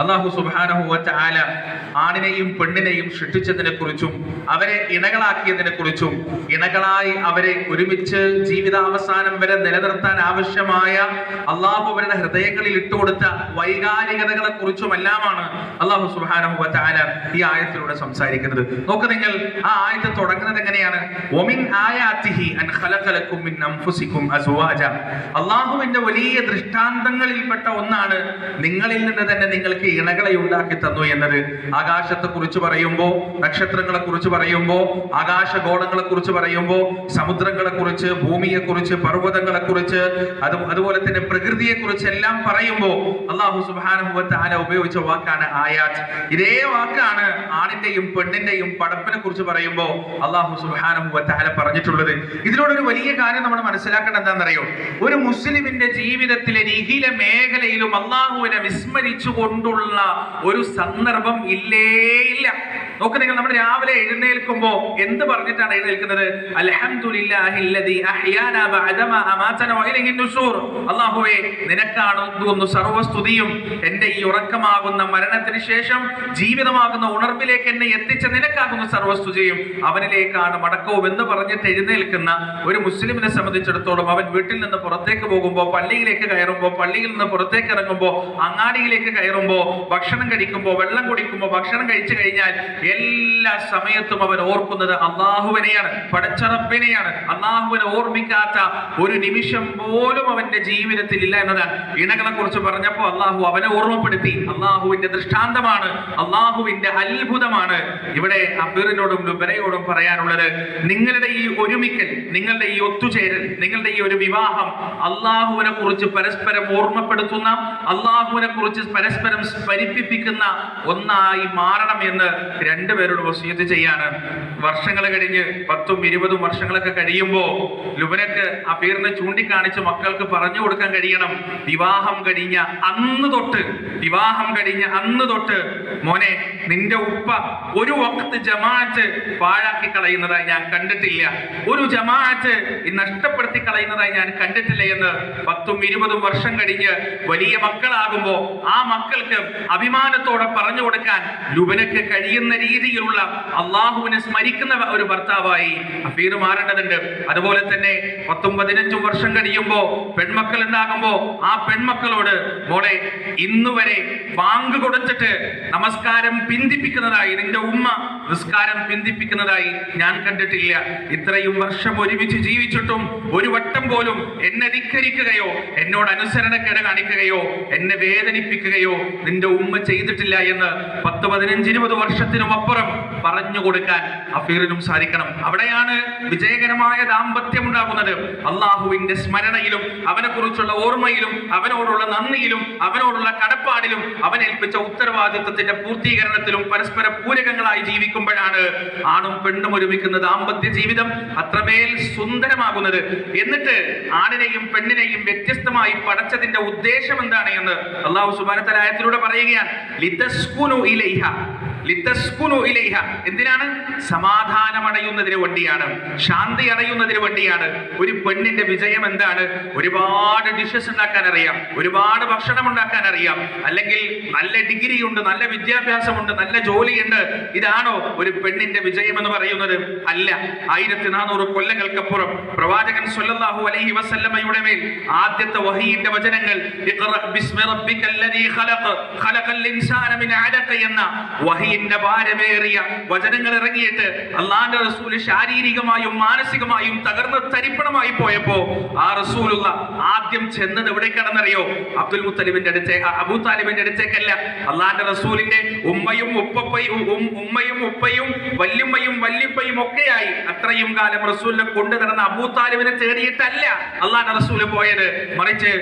അള്ളാഹു സുബാനഹു ആല ആണിനെയും പെണ്ണിനെയും സൃഷ്ടിച്ചതിനെ കുറിച്ചും അവരെ ഇണകളാക്കിയതിനെ കുറിച്ചും ഇണകളായി അവരെ ഒരുമിച്ച് ജീവിതാവസാനം വരെ നിലനിർത്താൻ ആവശ്യമായ അള്ളാഹു അവരുടെ ഹൃദയങ്ങളിൽ ഇട്ടുകൊടുത്ത വൈകാരികതകളെ കുറിച്ചുമെല്ലാമാണ് അള്ളാഹു സുബാനഹു ആല ഈ ആയത്തിലൂടെ സംസാരിക്കുന്നത്. നോക്ക് നിങ്ങൾ ആ ആയത്ത് തുടങ്ങുന്നത് എങ്ങനെയാണ്? ഒമിൻ അൻ മിൻ അള്ളാഹുവിന്റെ വലിയ ദൃഷ്ടാന്തങ്ങളിൽപ്പെട്ട ഒന്നാണ് നിങ്ങളിൽ നിന്ന് തന്നെ നിങ്ങൾക്ക് ഇണകളെ ഉണ്ടാക്കി തന്നു എന്നത് ആകാശത്തെ കുറിച്ച് പറയുമ്പോൾ നക്ഷത്രങ്ങളെ കുറിച്ച് പറയുമ്പോൾ ആകാശഗോളങ്ങളെ കുറിച്ച് പറയുമ്പോൾ സമുദ്രങ്ങളെ കുറിച്ച് ഭൂമിയെ കുറിച്ച് പർവതങ്ങളെ കുറിച്ച് അത് അതുപോലെ തന്നെ പ്രകൃതിയെ കുറിച്ച് എല്ലാം പറയുമ്പോൾ അള്ളാഹു സുബാനുഭവത്തെ ഉപയോഗിച്ച വാക്കാണ് ആയാത്ത്. ഇതേ വാക്കാണ് ആണിന്റെയും പെണ്ണിന്റെയും പടപ്പിനെ കുറിച്ച് പറയുമ്പോൾ അള്ളാഹു സുബാനുഭവത്തെ ആല പറഞ്ഞിട്ടുള്ളത്. ഇതിനോടൊരു വലിയ കാര്യം നമ്മൾ മനസ്സിലാക്കേണ്ട എന്താണെന്നറിയോ? ഒരു മുസ്ലിമിന്റെ ജീവിതത്തിലെ നിഖില മേഖലയിലും അള്ളാഹുവിനെ വിസ്മരിച്ചുകൊണ്ടുള്ള ഒരു സന്ദർഭം ഇല്ലേ ഇല്ല. നോക്ക് നിങ്ങൾ നമ്മൾ രാവിലെ എഴുന്നേൽക്കുമ്പോൾ എന്ത് പറഞ്ഞിട്ടാണ് എഴുന്നേൽക്കുന്നത്? അൽഹംദുലില്ലാഹില്ലദീ അഹ്യാനാ ബഅദമാ അമാതനാ വഇലൈഹി നുശൂർ അല്ലാഹുവേ നിനക്കാണ് ഒന്ന് സർവസ്തുതിയും? എന്റെ ഈ ഉറക്കമാകുന്ന മരണത്തിന് ശേഷം ജീവിതമാകുന്ന ഉണർവിലേക്ക് എന്നെ എത്തിച്ച നിനക്കാകുന്ന സർവസ്തുതിയും. അവനിലേക്കാണ് മടക്കവും എന്ന് പറഞ്ഞിട്ട് എഴുന്നേൽക്കുന്ന ഒരു മുസ്ലിമിനെ സംബന്ധിച്ചിടത്തോളം അവൻ വീട്ടിൽ നിന്ന് പുറത്തേക്ക് പോകുമ്പോൾ പള്ളിയിലേക്ക് കയറുമ്പോൾ പള്ളിയിൽ നിന്ന് പുറത്തേക്ക് ഇറങ്ങുമ്പോൾ അങ്ങാടിയിലേക്ക് കയറുമ്പോൾ ഭക്ഷണം കഴിക്കുമ്പോൾ വെള്ളം കുടിക്കുമ്പോൾ ഭക്ഷണം കഴിച്ചു കഴിഞ്ഞാൽ എല്ലാ സമയത്തും അവൻ ഓർക്കുന്നത് അള്ളാഹുവിനെയാണ് പടച്ചറപ്പിനെയാണ് അള്ളാഹുവിനെ ഓർമ്മിക്കാത്ത ഒരു നിമിഷം പോലും അവന്റെ ജീവിതത്തിൽ ഇല്ല എന്നതാണ്. ഇണകളെ കുറിച്ച് പറഞ്ഞപ്പോൾ അള്ളാഹു അവനെ ഓർമ്മപ്പെടുത്തി. അള്ളാഹുവിന്റെ ദൃഷ്ടാന്തമാണ് അള്ളാഹുവിന്റെ അത്ഭുതമാണ്. ഇവിടെ അബീറിനോടും ലുബരയോടും പറയാനുള്ളത് നിങ്ങളുടെ ഈ ഒരുമിക്കൽ നിങ്ങളുടെ ഈ ഒത്തുചേരൽ നിങ്ങളുടെ ഈ ഒരു വിവാഹം അള്ളാഹുവിനെ കുറിച്ച് പരസ്പരം ഓർമ്മപ്പെടുത്തുന്ന അള്ളാഹുവിനെ കുറിച്ച് പരസ്പരം സ്മരിപ്പിപ്പിക്കുന്ന ഒന്നായി മാറണം എന്ന് രണ്ടുപേരോട് വസീയത്ത് ചെയ്യാണ്. വർഷങ്ങൾ കഴിഞ്ഞ് പത്തും ഇരുപതും വർഷങ്ങളൊക്കെ കഴിയുമ്പോൾ ലുബനക്ക് ആ അഫീറിനെ ചൂണ്ടിക്കാണിച്ച് മക്കൾക്ക് പറഞ്ഞു കൊടുക്കാൻ കഴിയണം. വിവാഹം കഴിഞ്ഞ അന്ന് തൊട്ട് വിവാഹം കഴിഞ്ഞ അന്ന് തൊട്ട് മോനെ നിന്റെ ഉപ്പ ഒരു വക്കത്ത് ജമാഅത്ത് പാഴാക്കി കളയുന്നതായി ഞാൻ കണ്ടിട്ടില്ല. ഒരു ജമാഅത്ത് നഷ്ടപ്പെടുത്തി കളയുന്നതായി ഞാൻ കണ്ടിട്ടില്ല എന്ന് പത്തും ഇരുപതും വർഷം കഴിഞ്ഞ് വലിയ മക്കളാകുമ്പോൾ ആ മക്കൾക്ക് അഭിമാനത്തോടെ പറഞ്ഞു കൊടുക്കാൻ ലുബനക്ക് കഴിയുന്ന രീതിയിലുള്ള അള്ളാഹുവിനെ സ്മരിക്കുന്ന ഒരു ഭർത്താവായി അഫീർ മാറേണ്ടതുണ്ട്. അതുപോലെ തന്നെ പത്തും പതിനഞ്ചും വർഷം കഴിയുമ്പോൾ പെൺമക്കൾ ഉണ്ടാകുമ്പോ ആ പെൺമക്കളോട് മോളെ ഇന്നുവരെ ബാങ്ക് കൊടുത്തിട്ട് നമസ്കാരം പിന്തിപ്പിക്കുന്നതായി നിന്റെ ഉമ്മ നിസ്കാരം പിന്തിപ്പിക്കുന്നതായി ഞാൻ കണ്ടിട്ടില്ല. ഇത്രയും വർഷം ഒരുമിച്ച് ജീവിച്ചിട്ടും ഒരു വട്ടം പോലും എന്നെ ധിക്കരിക്കുകയോ എന്നോട് അനുസരണക്കേട് കാണിക്കുകയോ എന്നെ വേദനിപ്പിക്കുകയോ നിന്റെ ഉമ്മ ചെയ്തിട്ടില്ല എന്ന് പത്ത് പതിനഞ്ച് ഇരുപത് വർഷത്തിനും അപ്പുറം പറഞ്ഞു കൊടുക്കാൻ അഫീറിനും സാധിക്കണം. അവിടെയാണ് വിജയകരമായ ദാമ്പത്യം ഉണ്ടാകുന്നത്. അള്ളാഹുവിന്റെ സ്മരണയിലും അവനെ കുറിച്ചുള്ള ഓർമ്മയിലും അവനോടുള്ള നന്ദിയിലും അവനോടുള്ള കടപ്പാടിലും അവൻ ഏൽപ്പിച്ച ഉത്തരവാദിത്വത്തിന്റെ പൂർത്തീകരണത്തിലും പരസ്പര പൂരകങ്ങളായി ജീവിക്കുമ്പോഴാണ് ആണും പെണ്ണും ഒരുമിക്കുന്ന ദാമ്പത്യ ജീവിതം അത്രമേൽ സുന്ദരമാകുന്നത്. എന്നിട്ട് ആണിനെയും പെണ്ണിനെയും വ്യത്യസ്തമായി പടച്ചതിന്റെ ഉദ്ദേശം എന്താണ് എന്ന് അള്ളാഹു സുബാനത്തലായത്തിലൂടെ പറയുകയാണ്. ലിതസ്കുനു ഇലൈഹ. എന്തിനാണ്? സമാധാനം അടയുന്നതിന് വേണ്ടിയാണ്. ശാന്തി അടയുന്നതിന് വേണ്ടിയാണ്. ഒരു പെണ്ണിന്റെ വിജയം എന്താണ്? ഒരുപാട് ഡിഷസ് ഉണ്ടാക്കാൻ അറിയാം ഒരുപാട് ഭക്ഷണം ഉണ്ടാക്കാൻ അറിയാം അല്ലെങ്കിൽ നല്ല ഡിഗ്രി ഉണ്ട് നല്ല വിദ്യാഭ്യാസമുണ്ട് നല്ല ജോലിയുണ്ട്. ഇതാണോ ഒരു പെണ്ണിന്റെ വിജയം എന്ന് പറയുന്നത്? അല്ല. ആയിരത്തി നാനൂറ് കൊല്ലങ്ങൾക്കപ്പുറം പ്രവാചകൻ സൊല്ലാഹു അലൈഹി വസല്ലമയുടെ മേൽ ആദ്യത്തെ വഹീന്റെ വചനങ്ങൾ ബിസ്മി ഖലഖ് ഇൻസാന മിൻ അലഖ എന്ന വഹീന്റെ ഭാരമേറിയ വചനങ്ങൾ ഇറങ്ങിയിട്ട് അള്ളാന്റെ റസൂൽ ശാരീരികമായും മാനസികമായും തകർന്ന് തരിപ്പണമായി പോയപ്പോ ആ റസൂലുള്ള ആദ്യം ചെന്നത് എവിടേക്കാണെന്നറിയോ? അബ്ദുൽ മുത്തലിബിന്റെ അടുത്തേ അബൂ താലിബിന്റെ അടുത്തേക്കല്ല. അള്ളാന്റെ റസൂലിന്റെ ഉമ്മയും ഉപ്പയും ഉമ്മയും ഉപ്പയും വല്യുമ്മയും വല്യുപ്പയും ഒക്കെയായി. അത്രയും കാലം റസൂലിനെ കൊണ്ടു നടന്ന അബൂ താലിബിനെ തേടിയിട്ടല്ല അള്ളാന്റെ റസൂൽ പോയത്. മറിച്ച്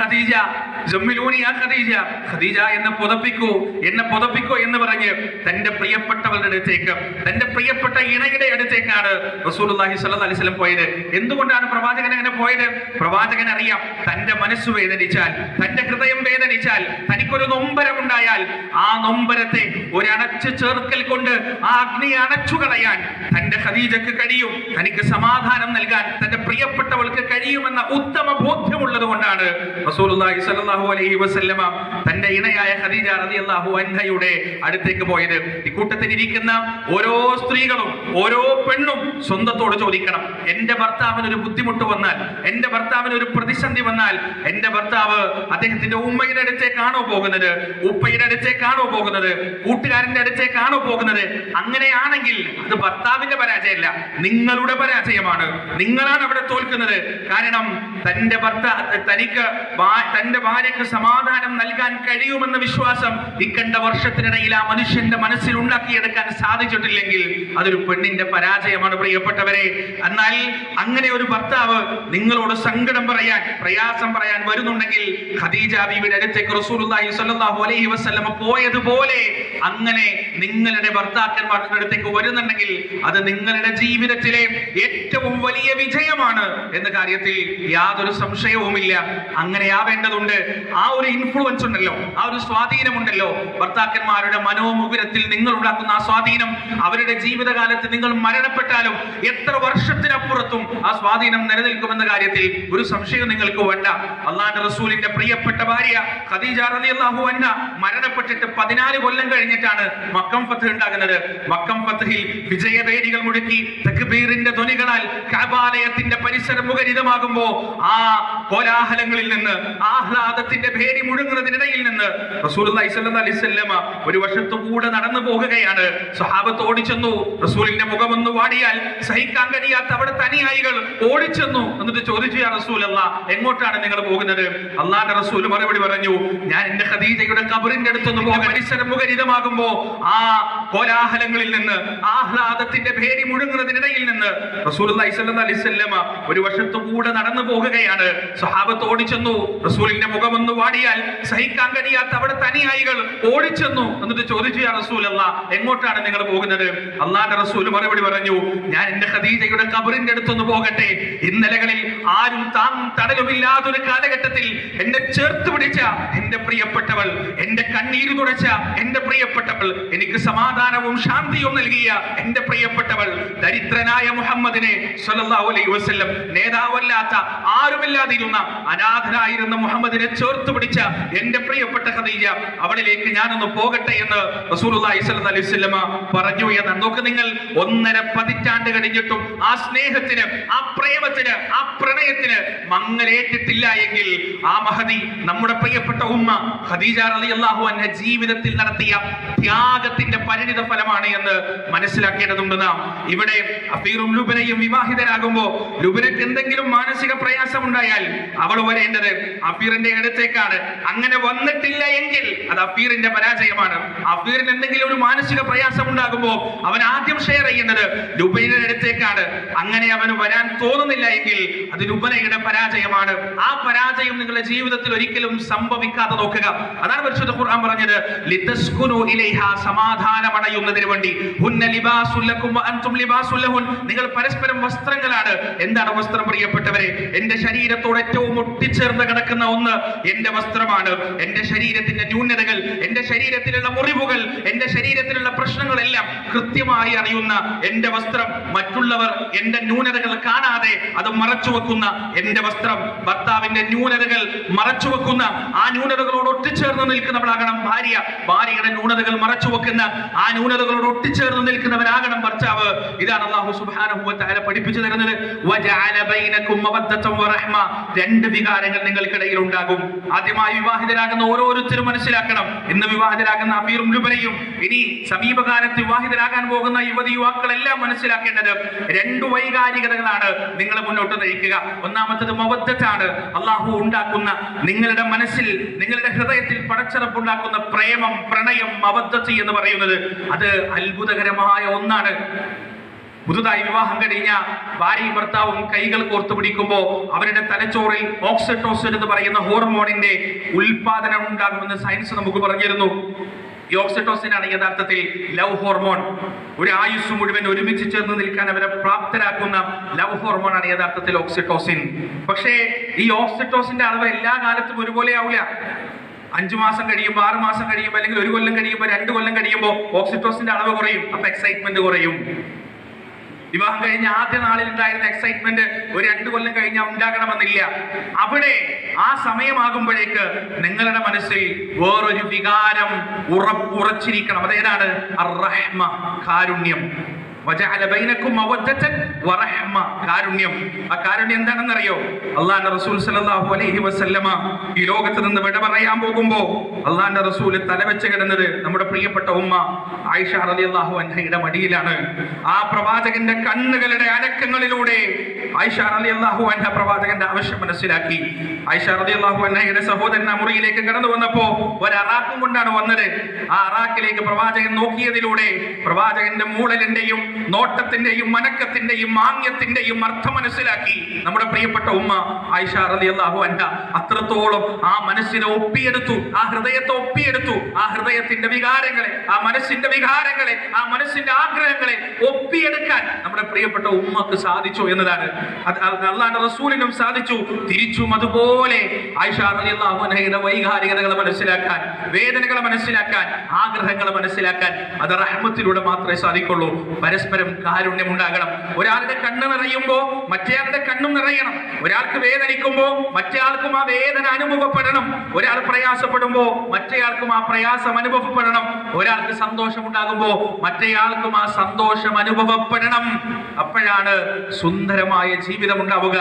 ഖദീജ ഖദീജ എന്നെ പുതപ്പിക്കൂ എന്നെ പുതപ്പിക്കൂ എന്ന് പറഞ്ഞ് തന്റെ പ്രിയപ്പെട്ടവരുടെ അടുത്തേക്ക് തന്റെ പ്രിയപ്പെട്ട ഇണയുടെ അടുത്തേക്കാണ് സ്വല്ലല്ലാഹി അലൈഹി വസല്ലം പോയത്. എന്തുകൊണ്ടാണ് പ്രവാചകൻ അങ്ങനെ പോയത്? പ്രവാചകൻ അറിയാം തന്റെ മനസ്സ് വേദനിച്ചാൽ തന്റെ ഹൃദയം വേദനിച്ചാൽ തനിക്കൊരു നൊമ്പരമുണ്ടായാൽ ആ നൊമ്പരത്തെ ഒരണച്ച് ചേർക്കൽ കൊണ്ട് ആ അഗ്നി അണച്ചു കളയാൻ തന്റെ ഖദീജക്ക് കഴിയും തനിക്ക് സമാധാനം നൽകാൻ തന്റെ പ്രിയപ്പെട്ടവൾക്ക് കഴിയുമെന്ന ഉത്തമ ബോധ്യമുള്ളത് കൊണ്ടാണ് റസൂലുള്ളാഹി സ്വല്ലല്ലാഹു അലൈഹി വസല്ലമ തന്റെ ഇണയായ ഖദീജ റളിയല്ലാഹു അൻഹയുടെ അടുത്തേക്ക് പോയത്. ഇക്കൂട്ടത്തിൽ ഇരിക്കുന്ന ഓരോ സ്ത്രീകളും ഓരോ പെണ്ണും സ്വന്തത്തോട് ചോദിക്കണം എന്റെ ഭർത്താവിന് ഒരു ബുദ്ധിമുട്ട് വന്നാൽ എന്റെ ഭർത്താവിന് ഒരു പ്രതിസന്ധി വന്നാൽ എന്റെ ഭർത്താവ് അദ്ദേഹത്തിന്റെ ഉമ്മയുടെ അടുത്തേക്കാണോ പോകുന്നത്? ഉപ്പയുടെ അടുത്തേക്കാണോ പോകുന്നത്? കൂട്ടുകാരന്റെ അടുത്തേക്കാണോ പോകുന്നത്? അങ്ങനെയാണെങ്കിൽ അത് ഭർത്താവിന്റെ പരാജയമല്ല നിങ്ങളുടെ പരാജയമാണ്. നിങ്ങളാണ് അവിടെ തോൽക്കുന്നത്. കാരണം തന്റെ ഭർത്താ തനിക്ക് തന്റെ ഭാര്യക്ക് സമാധാനം നൽകാൻ കഴിയുമെന്ന വിശ്വാസം ഇക്കണ്ട വർഷത്തിനിടയിൽ ആ മനുഷ്യന്റെ മനസ്സിൽ ഉണ്ടാക്കിയെടുക്കാൻ സാധിച്ചിട്ടില്ലെങ്കിൽ അതൊരു പെണ്ണിന്റെ പരാജയമാണ് പ്രിയപ്പെട്ടവരെ. എന്നാൽ അങ്ങനെ ഒരു ഭർത്താവ് നിങ്ങളോട് സങ്കടം പറയാൻ പ്രയാസം പറയാൻ വരുന്നുണ്ടെങ്കിൽ ഖദീജ അടുത്തേക്ക് റസൂലുള്ളാഹി സ്വല്ലല്ലാഹു അലൈഹി വസല്ലം പോയതുപോലെ അങ്ങനെ നിങ്ങളുടെ ഭർത്താക്കന്മാരുടെ അടുത്തേക്ക് വരുന്നുണ്ടെങ്കിൽ അത് നിങ്ങളുടെ ജീവിതത്തിലെ ഏറ്റവും വലിയ വിജയമാണ് എന്ന കാര്യത്തിൽ യാതൊരു സംശയവുമില്ല. അങ്ങനെ ആവേണ്ടതുണ്ട്. ആ ഒരു ഇൻഫ്ലുവൻസ് ഉണ്ടല്ലോ. ആ ഒരു സ്വാധീനമുണ്ടല്ലോ. ഭർത്താക്കന്മാരുടെ മനോമുകുരത്തിൽ നിങ്ങൾ ഉണ്ടാക്കുന്ന ആ സ്വാധീനം അവരുടെ ജീവിതകാലത്ത് നിങ്ങൾ മരണപ്പെട്ടാലും എത്ര വർഷത്തിനപ്പുറത്തും ആ സ്വാധീനം നിലനിൽക്കുമെന്ന കാര്യത്തിൽ ഒരു സംശയം നിങ്ങൾക്ക് വേണ്ട. അള്ളാന്റെ റസൂലിന്റെ പ്രിയപ്പെട്ട ഭാര്യ ഖദീജ റളിയല്ലാഹു അൻഹ മരണപ്പെട്ടിട്ട് പതിനാല് കൊല്ലം കഴിഞ്ഞിട്ടാണ് മക്കം ഫത്ത് ഉണ്ടാകുന്നത്. മക്കം ഫത്തിൽ വിജയവേദികൾ മുഴക്കി തക്ബീറിന്റെ ധ്വനികളാൽ കാബാലയത്തിന്റെ പരിസരം മുഖരിതമാകുമ്പോ ആ കോലാഹലങ്ങളിൽ നിന്ന് ആഹ്ലാദത്തിന്റെ ഭേരി മുഴുങ്ങുന്നതിനിടയിൽ നിന്ന് റസൂൽ വസല്ലമ ഒരു വശത്തു കൂടെ നടന്നു പോകുകയാണ്. സ്വഹാബത്ത് ഓടിച്ചെന്നു റസൂലിന്റെ മുഖമൊന്ന് വാടിയാൽ സഹിക്കാൻ കഴിയാത്ത അവിടെ തനിയായികൾ ഓടിച്ചെന്നു എന്നിട്ട് ചോദിച്ചു റസൂൽ അല്ല എങ്ങോട്ടാണ് നിങ്ങൾ പോകുന്നത്? അള്ളാന്റെ റസൂൽ മറുപടി പറഞ്ഞു ഞാൻ എന്റെ ഖദീജയുടെ കബറിന്റെ അടുത്തൊന്ന് പോകാൻ പരിസരം മുഖരിതമാകുമ്പോ ആ കോലാഹലങ്ങളിൽ നിന്ന് ആഹ്ലാദത്തിന്റെ ഭേരി മുഴുങ്ങുന്നതിനിടയിൽ നിന്ന് റസൂൽ വസല്ലമ ഒരു വശത്തു കൂടെ നടന്നു പോകുകയാണ് സ്വഹാബത്ത് ഓടിച്ചെന്നു. റസൂലിന്റെ മുഖമൊന്ന് വാടിയാൽ സഹിക്കാൻ കഴിയാത്ത അവിടെ തനിയായികൾ ഓടിച്ചെന്നു. എന്നിട്ട് ചോദിച്ചു യാ അല്ല എങ്ങോട്ടാണ് നിങ്ങൾ പോകുന്നത്? അള്ളാന്റെ റസൂൽ മറുപടി പറഞ്ഞു ഞാൻ എന്റെ ഖദീജയുടെ കബറിന്റെ അടുത്തൊന്ന് പോകട്ടെ. ഇന്നലകളിൽ ആരും താൻ തടലുമില്ലാത്തൊരു കാലഘട്ടത്തിൽ എന്നെ ചേർത്ത് പിടിച്ച എന്റെ പ്രിയപ്പെട്ടവൾ എന്റെ കണ്ണീര് തുടച്ച എന്റെ പ്രിയപ്പെട്ടവൾ എനിക്ക് സമാധാനവും ശാന്തിയും നൽകിയ എന്റെ പ്രിയപ്പെട്ടവൾ ദരിദ്രനായ മുഹമ്മദിനെ സല്ലല്ലാഹു അലൈഹി വസല്ലം നേതാവല്ലാത്ത ആരുമില്ലാതിരുന്ന അനാഥനായിരുന്ന മുഹമ്മദിനെ ചേർത്ത് പിടിച്ച എന്റെ പ്രിയപ്പെട്ട ഖദീജ അവളിലേക്ക് ഞാനൊന്ന് പോകട്ടെ എന്ന് റസൂലുള്ളാഹി സ്വല്ലല്ലാഹു അലൈഹി വസല്ലമ പറഞ്ഞു എന്ന്. നോക്ക് നിങ്ങൾ ഒന്നര പതിറ്റാണ്ട് കഴിഞ്ഞിട്ടും ആ സ്നേഹത്തിന് ആ പ്രേമത്തിന് ആ പ്രണയത്തിന് മങ്ങലേറ്റിട്ടില്ല എങ്കിൽ ആ മഹദി നമ്മുടെ പ്രിയപ്പെട്ട ഉമ്മ ഖദീജ റളിയല്ലാഹു അൻഹ ജീവിതത്തിൽ നടത്തിയ ത്യാഗത്തിന്റെ പരിണിത ഫലമാണ് എന്ന് മനസ്സിലാക്കേണ്ടതുണ്ട് നാം. ഇവിടെ അഫീറും ലുബനയും വിവാഹിതരാകുമ്പോൾ ലുബനക്ക് എന്തെങ്കിലും മാനസിക പ്രയാസം ഉണ്ടായാൽ അവൾ വരേണ്ടത് അഫീറിന്റെ അടുത്തേക്കാണ്. അങ്ങനെ വന്നിട്ടില്ല എങ്കിൽ അത് അഫീറിന്റെ പരാജയമാണ്. അഫീറിന് എന്തെങ്കിലും ഒരു മാനസിക പ്രയാസം ഉണ്ടാകുമ്പോൾ അവൻ ആദ്യം ഷെയർ ചെയ്യുന്നത് രൂപയുടെ അടുത്തേക്കാണ്. അങ്ങനെ അവന് വരാൻ തോന്നുന്നില്ല എങ്കിൽ അത് രൂപനയുടെ പരാജയമാണ്. ആ പരാജയം നിങ്ങളുടെ ജീവിതത്തിൽ ഒരിക്കലും സംഭവിക്കാതെ നോക്കുക. അതാണ് പരിശുദ്ധ ഖുർആൻ പറഞ്ഞത്. ലിതസ്കുനു ഇലൈഹ സമാധാനമണയുന്നതിന് വേണ്ടി. ഹുന്ന ലിബാസുൽ ലക്കും വഅൻതും അൻതും ലിബാസുൽ ലഹുൻ. നിങ്ങൾ പരസ്പരം വസ്ത്രങ്ങളാണ്. എന്താണ് വസ്ത്രം പ്രിയപ്പെട്ടവരെ? എന്റെ ശരീരത്തോട് ഏറ്റവും ഒട്ടിച്ചേർന്ന് കിടക്കുന്ന ഒന്ന് എന്റെ വസ്ത്രമാണ്. എന്റെ ശരീരത്തിന്റെ ന്യൂനതകൾ എന്റെ ശരീരത്തിലുള്ള മുറിവുകൾ എന്റെ ശരീരത്തിലുള്ള പ്രശ്നങ്ങളെല്ലാം കൃത്യമായി അറിയുന്ന എന്റെ വസ്ത്രം. മറ്റുള്ളവർ എന്റെ ന്യൂനതകൾ കാണാതെ അത് മറച്ചു വെക്കുന്ന എന്റെ വസ്ത്രം. ഭർത്താവിന്റെ ന്യൂനതകൾ മറച്ചു വെക്കുന്ന ആ ന്യൂനതകളോട് ഒട്ടിച്ചേർന്ന് നിൽക്കുന്നവളാകണം ഭാര്യ. ഭാര്യയുടെ ന്യൂനതകൾ മറച്ചു വെക്കുന്ന ആ ന്യൂനതകളോട് ഒട്ടിച്ചേർന്ന് നിൽക്കുന്നവരാകണം ഭർത്താവ്. ഇതാണ് അള്ളാഹു തആല പഠിപ്പിച്ചു തരുന്നത്. വറഹ്മ രണ്ട് വികാരങ്ങൾ നിങ്ങൾക്കിടയിൽ ഉണ്ടാകും ആദ്യമായി വിവാഹിതരാകുന്ന ഓരോരുത്തരും മനസ്സിലാക്കണം. ഇന്ന് വിവാഹിതരാകുന്ന അമീറും ലുബരയും ഇനി സമീപകാലത്ത് വിവാഹിതരാകാൻ പോകുന്ന യുവതി യുവാക്കളെല്ലാം മനസ്സിലാക്കേണ്ടത് രണ്ട് വൈകാരികതകളാണ് നിങ്ങൾ മുന്നോട്ട് നയിക്കുക. ഒന്നാമത്തത് മൊബദ്ധത്താണ്. അള്ളാഹു ഉണ്ടാക്കുന്ന നിങ്ങളുടെ മനസ്സിൽ നിങ്ങളുടെ ഹൃദയത്തിൽ പടച്ചറപ്പുണ്ടാക്കുന്ന പ്രേമം പ്രണയം മവദ്ദത്ത് എന്ന് പറയുന്നത് അത് അത്ഭുതകരമായ ഒന്നാണ്. പുതുതായി വിവാഹം കഴിഞ്ഞ ഭാര്യയും ഭർത്താവും കൈകൾ കോർത്തു പിടിക്കുമ്പോൾ അവരുടെ തലച്ചോറിൽ ഓക്സിറ്റോസിൻ എന്ന് പറയുന്ന ഹോർമോണിന്റെ ഉൽപാദനം ഉണ്ടാകുമെന്ന് സയൻസ് നമുക്ക് പറഞ്ഞിരുന്നു. ഈ ഓക്സിറ്റോസിൻ ആണ് യഥാർത്ഥത്തിൽ ലവ് ഹോർമോൺ. ഒരു ആയുസ് മുഴുവൻ ഒരുമിച്ച് ചേർന്ന് നിൽക്കാൻ അവരെ പ്രാപ്തരാക്കുന്ന ലവ് ഹോർമോൺ ആണ് യഥാർത്ഥത്തിൽ ഓക്സിറ്റോസിൻ. പക്ഷേ ഈ ഓക്സിറ്റോസിന്റെ അളവ് എല്ലാ കാലത്തും ഒരുപോലെ ആവില്ല. അഞ്ചു മാസം കഴിയുമ്പോൾ ആറ് മാസം കഴിയുമ്പോൾ അല്ലെങ്കിൽ ഒരു കൊല്ലം കഴിയുമ്പോൾ രണ്ട് കൊല്ലം കഴിയുമ്പോൾ ഓക്സിറ്റോസിന്റെ അളവ് കുറയും. അപ്പൊ എക്സൈറ്റ്മെന്റ് കുറയും. വിവാഹം കഴിഞ്ഞ ആദ്യ നാളിൽ ഉണ്ടായിരുന്ന എക്സൈറ്റ്മെന്റ് ഒരു രണ്ടു കൊല്ലം കഴിഞ്ഞാൽ ഉണ്ടാകണമെന്നില്ല. അവിടെ ആ സമയമാകുമ്പോഴേക്ക് നിങ്ങളുടെ മനസ്സിൽ വേറൊരു വികാരം ഉറപ്പുറച്ചിരിക്കണം അതേതാണ് കാരുണ്യം. കാരുണ്യം. ആ കാരുണ്യം എന്താണെന്നറിയോ? അള്ളാന്റെ റസൂൽ സല്ലല്ലാഹു അലൈഹി വസല്ലമ ഈ ലോകത്ത് നിന്ന് വിട പറയാൻ പോകുമ്പോ അള്ളാന്റെ റസൂൽ തലവെച്ച് കിടന്നത് നമ്മുടെ പ്രിയപ്പെട്ട ഉമ്മ ആയിഷ റളിയല്ലാഹു അൻഹയുടെ മടിയിലാണ്. ആ പ്രവാചകന്റെ കണ്ണുകളുടെ അനക്കങ്ങളിലൂടെ ആയിഷ റളിയല്ലാഹു അൻഹ പ്രവാചകന്റെ ആവശ്യം മനസ്സിലാക്കി. ആയിഷ റളിയല്ലാഹു അൻഹയുടെ സഹോദരൻ മുറിയിലേക്ക് കടന്നു ഒരു അറാക്കും കൊണ്ടാണ് വന്നത്. ആ അറാക്കിലേക്ക് പ്രവാചകൻ നോക്കിയതിലൂടെ പ്രവാചകന്റെ മൂളലിന്റെയും നോട്ടത്തിന്റെയും മനക്കത്തിന്റെയും മാന്യത്തിന്റെയും അർത്ഥം മനസ്സിലാക്കി നമ്മുടെ പ്രിയപ്പെട്ട ഉമ്മ ആയിഷ റളിയല്ലാഹു അൻഹ അത്രത്തോളം ആ മനസ്സിനെ ഒപ്പിയെടുത്തു ആ ഹൃദയത്തെ ഒപ്പിയെടുത്തു ആ ഹൃദയത്തിന്റെ വികാരങ്ങളെ ആ മനസ്സിന്റെ വികാരങ്ങളെ ആ മനസ്സിന്റെ ആഗ്രഹങ്ങളെ ഒപ്പിയെടുക്കാൻ നമ്മുടെ പ്രിയപ്പെട്ട ഉമ്മക്ക് സാധിച്ചു എന്നതാണ്. അള്ളാന്റെ റസൂലിനും സാധിച്ചു. തിരിച്ചും അതുപോലെ ആയിഷ റളിയല്ലാഹു അൻഹയുടെ വൈകാരികതകൾ മനസ്സിലാക്കാൻ വേദനകളെ മനസ്സിലാക്കാൻ ആഗ്രഹങ്ങളെ മനസ്സിലാക്കാൻ അത് റഹ്മത്തിലൂടെ മാത്രമേ സാധിക്കുള്ളൂ. കാരുണ്യം ഉണ്ടാകണം ഒരാളുടെ കണ്ണ് നിറയുമ്പോ മറ്റേയാളുടെ കണ്ണും നിറയണം. ഒരാൾക്ക് വേദനിക്കുമ്പോൾ മറ്റേയാൾക്കും ആ വേദന അനുഭവപ്പെടണം. ഒരാൾ പ്രയാസപ്പെടുമ്പോൾ മറ്റേയാൾക്കും ആ പ്രയാസം അനുഭവപ്പെടണം. ഒരാൾക്ക് സന്തോഷം ഉണ്ടാകുമ്പോ മറ്റേയാൾക്കും ആ സന്തോഷം അനുഭവപ്പെടണം. അപ്പോഴാണ് സുന്ദരമായ ജീവിതം ഉണ്ടാവുക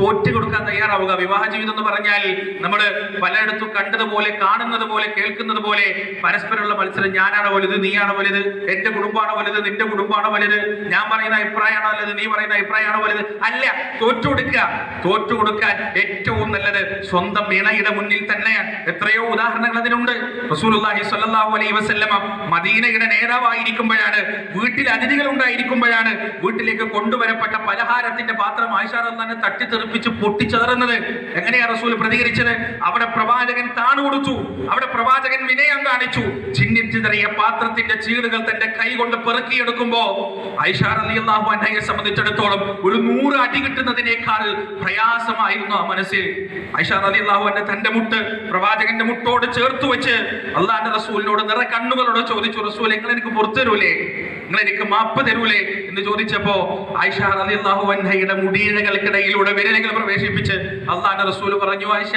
തോറ്റു കൊടുക്കാൻ തയ്യാറാവുക. വിവാഹ ജീവിതം എന്ന് പറഞ്ഞാൽ നമ്മൾ പലയിടത്തും കണ്ടതുപോലെ കാണുന്നത് പോലെ കേൾക്കുന്നത് പോലെ പരസ്പരമുള്ള മത്സരം. ഞാനാണ് വലുത്? നീയാണ് വലുത്? എന്റെ കുടുംബമാണ് വലുത്? നിന്റെ കുടുംബമാണ് വലുത്? ഞാൻ പറയുന്ന അഭിപ്രായമാണോ വലുത് നീ പറയുന്ന അഭിപ്രായമാണോ വലുത് അല്ല തോറ്റു കൊടുക്കുക തോറ്റു കൊടുക്കാൻ ഏറ്റവും നല്ലത് സ്വന്തം ഇണയുടെ മുന്നിൽ തന്നെയാണ്. എത്രയോ ഉദാഹരണങ്ങൾ അതിനുണ്ട് റസൂലുള്ളാഹി സ്വല്ലല്ലാഹു അലൈഹി വസല്ലമ മദീനയുടെ നേതാവായിരിക്കുമ്പോഴാണ് വീട്ടിൽ അതിഥികൾ ഉണ്ടായിരിക്കുമ്പോഴാണ് വീട്ടിലേക്ക് കൊണ്ടുവരപ്പെട്ട പലഹാരത്തിന്റെ പാത്രം ആയിഷാറന്നെ തട്ടിത്തെറിപ്പിച്ച് പൊട്ടിച്ചതറുന്നത്. എങ്ങനെയാണ് റസൂൽ പ്രതികരിച്ചത്? അവിടെ പ്രവാചകൻ താണു കൊടുത്തു. അവിടെ പ്രവാചകൻ വിനയം കാണിച്ചു. ചിന്നിച്ചിതറിയ പാത്രത്തിന്റെ ചീടുകൾ തന്റെ കൈ കൊണ്ട് പെറുക്കിയെടുക്കുമ്പോ അന്നയെ സംബന്ധിച്ചിടത്തോളം ഒരു നൂറ് അടി കിട്ടുന്നതിനേക്കാൾ പ്രയാസമായിരുന്നു ആ മനസ്സിൽ. ഐഷാർ അലി അള്ളാഹു അന്നെ തന്റെ മുട്ട് പ്രവാചകന്റെ മുട്ടോട് ചേർത്ത് വെച്ച് അള്ളാന്റെ റസൂലിനോട് നിറ കണ്ണുകളോട് ചോദിച്ചു റസൂൽ നിങ്ങൾ എനിക്ക് പുറത്തു തരൂലേ? നിങ്ങൾ എനിക്ക് മാപ്പ് തരൂലേ? എന്ന് ചോദിച്ചപ്പോ ആയിഷ റളിയല്ലാഹു അൻഹയുടെ മുടിയിഴകൾക്കിടയിലൂടെ വിരലുകൾ പ്രവേശിപ്പിച്ച് അള്ളാന്റെ റസൂൽ പറഞ്ഞു ആയിഷ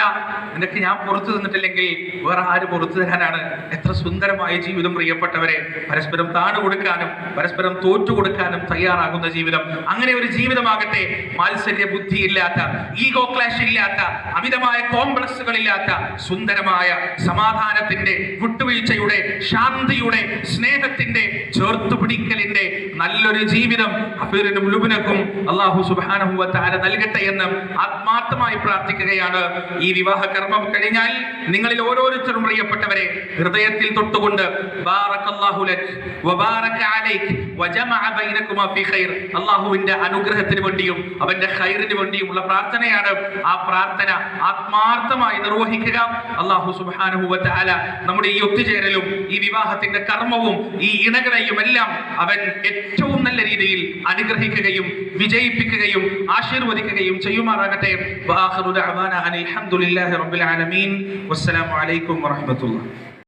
നിനക്ക് ഞാൻ പുറത്തു തന്നിട്ടില്ലെങ്കിൽ വേറെ ആര് പുറത്തു തരാനാണ്? എത്ര സുന്ദരമായ ജീവിതം പ്രിയപ്പെട്ടവരെ. പരസ്പരം താണു കൊടുക്കാനും പരസ്പരം തോറ്റു കൊടുക്കാനും തയ്യാറാകുന്ന ജീവിതം. അങ്ങനെ ഒരു ജീവിതമാകട്ടെ. മാത്സര്യ ബുദ്ധിയില്ലാത്ത ഈഗോ ക്ലാഷ് ഇല്ലാത്ത അമിതമായ കോംപ്ലക്സുകൾ ഇല്ലാത്ത സുന്ദരമായ സമാധാനത്തിന്റെ വിട്ടുവീഴ്ചയുടെ ശാന്തിയുടെ സ്നേഹത്തിന്റെ ചേർത്തുപിടിക്കലിന്റെ നല്ലൊരു ജീവിതം അഫീറിനും ലുബിനക്കും അള്ളാഹു തആല നൽകട്ടെ എന്ന് ആത്മാർത്ഥമായി പ്രാർത്ഥിക്കുകയാണ്. ഈ വിവാഹ കർമ്മം കഴിഞ്ഞാൽ നിങ്ങളിൽ ഓരോരുത്തരും പ്രിയപ്പെട്ടവരെ ഹൃദയത്തിൽ തൊട്ടുകൊണ്ട് ബാറക് ലക് വബാറക അലൈക് ഖൈർ അള്ളാഹുവിന്റെ അനുഗ്രഹത്തിന് വേണ്ടിയും അവന്റെ ഖൈറിന് വേണ്ടിയുമുള്ള പ്രാർത്ഥനയാണ് ആ പ്രാർത്ഥന ആത്മാർത്ഥമായി നിർവഹിക്കുക. അള്ളാഹു സുബ്ഹാനഹു അല നമ്മുടെ ഈ ഒത്തുചേരലും ഈ വിവാഹത്തിന്റെ കർമ്മവും ഈ ഇണകളെയും എല്ലാം അവൻ ഏറ്റവും നല്ല രീതിയിൽ അനുഗ്രഹിക്കുകയും വിജയിപ്പിക്കുകയും ആശീർവദിക്കുകയും ചെയ്യുമാറാകട്ടെ. വആഖിറു ദഅവാന വസ്സലാമലൈക്കും ഹംദുലില്ലാഹി